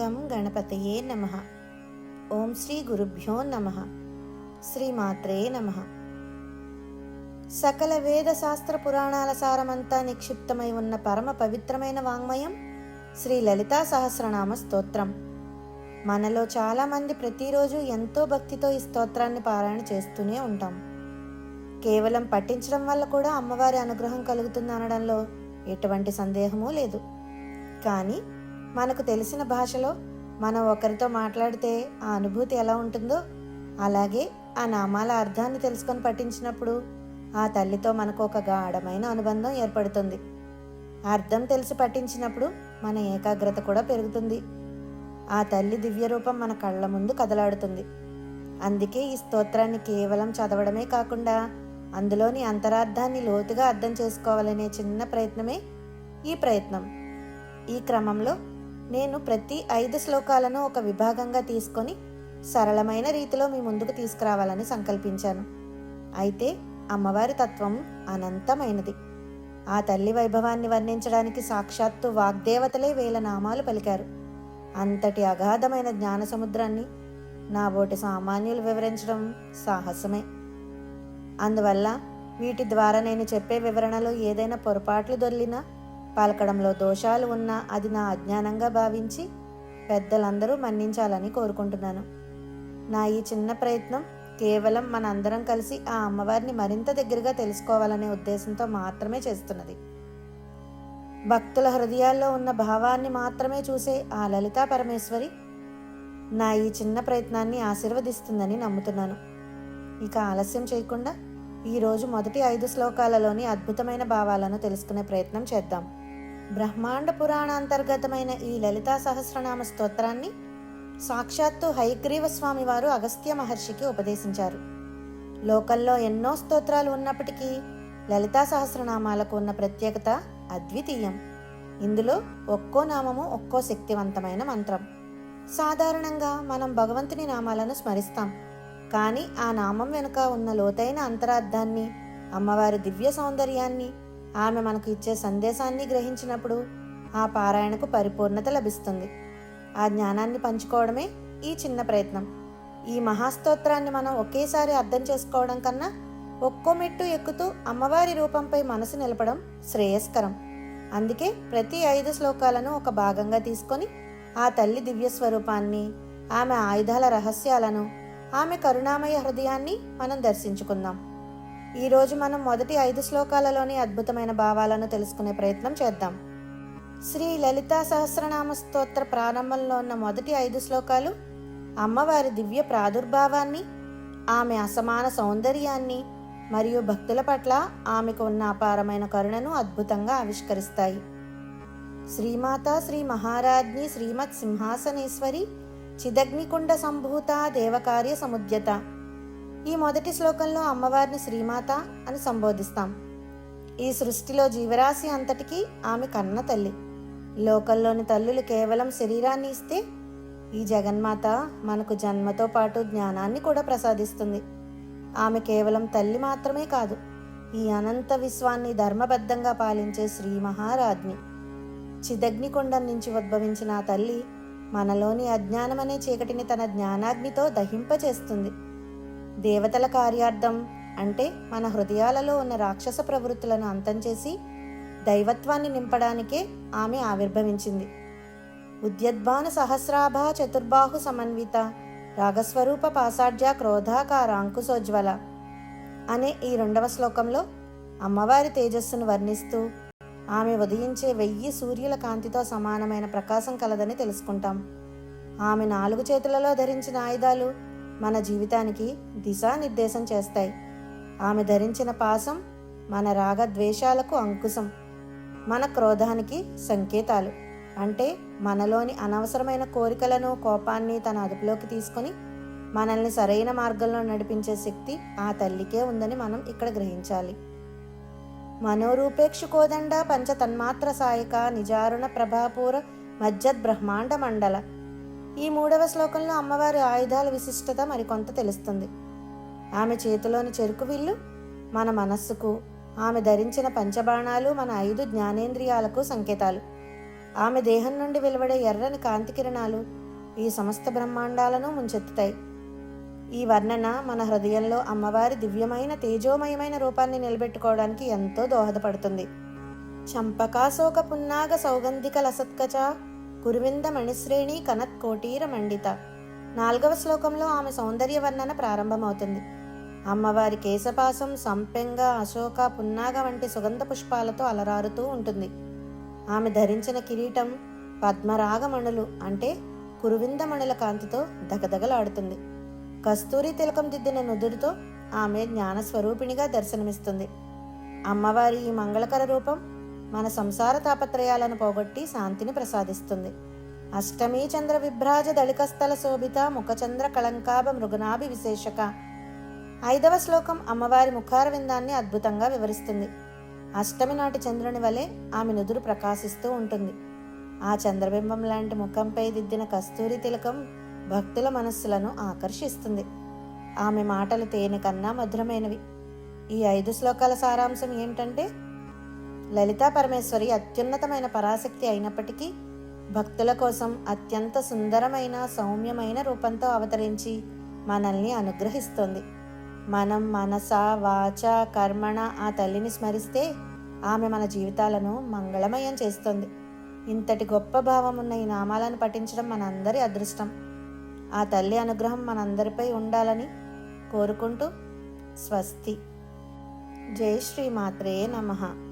గం గణపతయే నమ. ఓం శ్రీ గురుభ్యో నమ. శ్రీమాత్రే నమ. సకల వేద శాస్త్ర పురాణాల సారమంతా నిక్షిప్తమై ఉన్న పరమ పవిత్రమైన వాంగ్మయం శ్రీ లలితా సహస్రనామ స్తోత్రం. మనలో చాలామంది ప్రతిరోజు ఎంతో భక్తితో ఈ స్తోత్రాన్ని పారాయణ చేస్తూనే ఉంటాం. కేవలం పఠించడం వల్ల కూడా అమ్మవారి అనుగ్రహం కలుగుతుంది అనడంలో ఎటువంటి సందేహమూ లేదు. కానీ మనకు తెలిసిన భాషలో మనం ఒకరితో మాట్లాడితే ఆ అనుభూతి ఎలా ఉంటుందో అలాగే ఆ నామాల అర్థాన్ని తెలుసుకొని పఠించినప్పుడు ఆ తల్లితో మనకు ఒక గాఢమైన అనుబంధం ఏర్పడుతుంది. అర్థం తెలిసి పఠించినప్పుడు మన ఏకాగ్రత కూడా పెరుగుతుంది. ఆ తల్లి దివ్య రూపం మన కళ్ళ ముందు కదలాడుతుంది. అందుకే ఈ స్తోత్రాన్ని కేవలం చదవడమే కాకుండా అందులోని అంతరార్థాన్ని లోతుగా అర్థం చేసుకోవాలనే చిన్న ప్రయత్నమే ఈ ప్రయత్నం. ఈ క్రమంలో నేను ప్రతి ఐదు శ్లోకాలను ఒక విభాగంగా తీసుకొని సరళమైన రీతిలో మీ ముందుకు తీసుకురావాలని సంకల్పించాను. అయితే అమ్మవారి తత్వం అనంతమైనది. ఆ తల్లి వైభవాన్ని వర్ణించడానికి సాక్షాత్తు వాగ్దేవతలే వేల నామాలు పలికారు. అంతటి అగాధమైన జ్ఞాన సముద్రాన్ని నా బోటి సామాన్యులు వివరించడం సాహసమే. అందువల్ల వీటి ద్వారా నేను చెప్పే వివరణలో ఏదైనా పొరపాట్లు దొర్లినా పలకడంలో దోషాలు ఉన్నా అది నా అజ్ఞానంగా భావించి పెద్దలందరూ మన్నించాలని కోరుకుంటున్నాను. నా ఈ చిన్న ప్రయత్నం కేవలం మన అందరం కలిసి ఆ అమ్మవారిని మరింత దగ్గరగా తెలుసుకోవాలనే ఉద్దేశంతో మాత్రమే చేస్తున్నది. భక్తుల హృదయాల్లో ఉన్న భావాన్ని మాత్రమే చూసే ఆ లలితా పరమేశ్వరి నా ఈ చిన్న ప్రయత్నాన్ని ఆశీర్వదిస్తుందని నమ్ముతున్నాను. ఇక ఆలస్యం చేయకుండా ఈరోజు మొదటి ఐదు శ్లోకాలలోని అద్భుతమైన భావాలను తెలుసుకునే ప్రయత్నం చేద్దాం. బ్రహ్మాండ పురాణాంతర్గతమైన ఈ లలితా సహస్రనామ స్తోత్రాన్ని సాక్షాత్తు హైగ్రీవ స్వామివారు అగస్త్య మహర్షికి ఉపదేశించారు. లోకల్లో ఎన్నో స్తోత్రాలు ఉన్నప్పటికీ లలితా సహస్రనామాలకు ఉన్న ప్రత్యేకత అద్వితీయం. ఇందులో ఒక్కో నామము ఒక్కో శక్తివంతమైన మంత్రం. సాధారణంగా మనం భగవంతుని నామాలను స్మరిస్తాం. కానీ ఆ నామం వెనుక ఉన్న లోతైన అంతరార్థాన్ని అమ్మవారి దివ్య సౌందర్యాన్ని ఆమె మనకు ఇచ్చే సందేశాన్ని గ్రహించినప్పుడు ఆ పారాయణకు పరిపూర్ణత లభిస్తుంది. ఆ జ్ఞానాన్ని పంచుకోవడమే ఈ చిన్న ప్రయత్నం. ఈ మహాస్తోత్రాన్ని మనం ఒకేసారి అర్థం చేసుకోవడం కన్నా ఒక్కో మెట్టు ఎక్కుతూ అమ్మవారి రూపంపై మనసు నిలపడం శ్రేయస్కరం. అందుకే ప్రతి ఐదు శ్లోకాలను ఒక భాగంగా తీసుకొని ఆ తల్లి దివ్య స్వరూపాన్ని ఆమె ఆయుధాల రహస్యాలను ఆమె కరుణామయ హృదయాన్ని మనం దర్శించుకుందాం. ఈరోజు మనం మొదటి ఐదు శ్లోకాలలోని అద్భుతమైన భావాలను తెలుసుకునే ప్రయత్నం చేద్దాం. శ్రీ లలితా సహస్రనామ స్తోత్ర ప్రారంభంలో ఉన్న మొదటి ఐదు శ్లోకాలు అమ్మవారి దివ్య ప్రాదుర్భావాన్ని ఆమె అసమాన సౌందర్యాన్ని మరియు భక్తుల పట్ల ఆమెకు ఉన్న అపారమైన కరుణను అద్భుతంగా ఆవిష్కరిస్తాయి. శ్రీమాత శ్రీ మహారాజ్ని శ్రీమత్ సింహాసనేశ్వరి చిదగ్నికుండ సంభూత దేవకార్య సముద్యత. ఈ మొదటి శ్లోకంలో అమ్మవారిని శ్రీమాత అని సంబోధిస్తాం. ఈ సృష్టిలో జీవరాశి అంతటికీ ఆమె కన్న తల్లి. లోకల్లోని తల్లులు కేవలం శరీరాన్ని ఇస్తే ఈ జగన్మాత మనకు జన్మతో పాటు జ్ఞానాన్ని కూడా ప్రసాదిస్తుంది. ఆమె కేవలం తల్లి మాత్రమే కాదు ఈ అనంత విశ్వాన్ని ధర్మబద్ధంగా పాలించే శ్రీ మహారాజ్ని. చిదగ్నికొండం నుంచి ఉద్భవించిన ఆ తల్లి మనలోని అజ్ఞానమనే చీకటిని తన జ్ఞానాగ్నితో దహింపచేస్తుంది. దేవతల కార్యార్థం అంటే మన హృదయాలలో ఉన్న రాక్షస ప్రవృత్తులను అంతం చేసి దైవత్వాన్ని నింపడానికే ఆమె ఆవిర్భవించింది. ఉద్యద్భాన సహస్రాభ చతుర్బాహు సమన్విత రాగస్వరూప పాసాఢ్య క్రోధాకార అంకుశోజ్వల అనే ఈ రెండవ శ్లోకంలో అమ్మవారి తేజస్సును వర్ణిస్తూ ఆమె ఉదయించే వెయ్యి సూర్యుల కాంతితో సమానమైన ప్రకాశం కలదని తెలుసుకుంటాం. ఆమె నాలుగు చేతులలో ధరించిన ఆయుధాలు మన జీవితానికి దిశానిర్దేశం చేస్తాయి. ఆమె ధరించిన పాసం మన రాగద్వేషాలకు అంకుశం. మన క్రోధానికి సంకేతాలు. అంటే మనలోని అనవసరమైన కోరికలను కోపాన్ని తన అదుపులోకి తీసుకొని మనల్ని సరైన మార్గంలో నడిపించే శక్తి ఆ తల్లికే ఉందని మనం ఇక్కడ గ్రహించాలి. మనోరూపేక్ష కోదండ పంచతన్మాత్ర సాయక నిజారుణ ప్రభాపూర మజ్జద్ బ్రహ్మాండ మండల. ఈ మూడవ శ్లోకంలో అమ్మవారి ఆయుధాల విశిష్టత మరికొంత తెలుస్తుంది. ఆమె చేతిలోని చెరుకు విల్లు మన మనస్సుకు ఆమె ధరించిన పంచబాణాలు మన ఐదు జ్ఞానేంద్రియాలకు సంకేతాలు. ఆమె దేహం నుండి వెలువడే ఎర్రని కాంతి కిరణాలు ఈ సమస్త బ్రహ్మాండాలను ముంచెత్తుతాయి. ఈ వర్ణన మన హృదయంలో అమ్మవారి దివ్యమైన తేజోమయమైన రూపాన్ని నిలబెట్టుకోవడానికి ఎంతో దోహదపడుతుంది. చంపకాశోక పున్నాగ సౌగంధిక లసత్కచ కురువింద మణిశ్రేణి కనత్ కోటీర మండిత. నాలుగవ శ్లోకంలో ఆమె సౌందర్య వర్ణన ప్రారంభమవుతుంది. అమ్మవారి కేశపాసం సంపెంగ అశోక పున్నాగ వంటి సుగంధ పుష్పాలతో అలరారుతూ ఉంటుంది. ఆమె ధరించిన కిరీటం పద్మరాగమణులు అంటే కురువిందమణుల కాంతితో దగదగలాడుతుంది. కస్తూరి తిలకం దిద్దిన నుదురుతో ఆమె జ్ఞానస్వరూపిణిగా దర్శనమిస్తుంది. అమ్మవారి ఈ మంగళకర రూపం మన సంసార తాపత్రయాలను పోగొట్టి శాంతిని ప్రసాదిస్తుంది. అష్టమీ చంద్ర విభ్రాజ దళికస్థల శోభిత ముఖచంద్ర కళంకాభ మృగనాభి విశేషక. ఐదవ శ్లోకం అమ్మవారి ముఖార విందాన్ని అద్భుతంగా వివరిస్తుంది. అష్టమి నాటి చంద్రుని వలె ఆమె నుదురు ప్రకాశిస్తూ ఉంటుంది. ఆ చంద్రబింబం లాంటి ముఖంపై దిద్దిన కస్తూరి తిలకం భక్తుల మనస్సులను ఆకర్షిస్తుంది. ఆమె మాటలు తేనె కన్నా మధురమైనవి. ఈ ఐదు శ్లోకాల సారాంశం ఏమిటంటే లలితా పరమేశ్వరి అత్యున్నతమైన పరాశక్తి అయినప్పటికీ భక్తుల కోసం అత్యంత సుందరమైన సౌమ్యమైన రూపంతో అవతరించి మనల్ని అనుగ్రహిస్తుంది. మనం మనస వాచ కర్మణ ఆ తల్లిని స్మరిస్తే ఆమె మన జీవితాలను మంగళమయం చేస్తుంది. ఇంతటి గొప్ప భావం ఉన్న ఈ నామాలను పఠించడం మనందరి అదృష్టం. ఆ తల్లి అనుగ్రహం మనందరిపై ఉండాలని కోరుకుంటూ స్వస్తి. జై శ్రీమాత్రే నమః.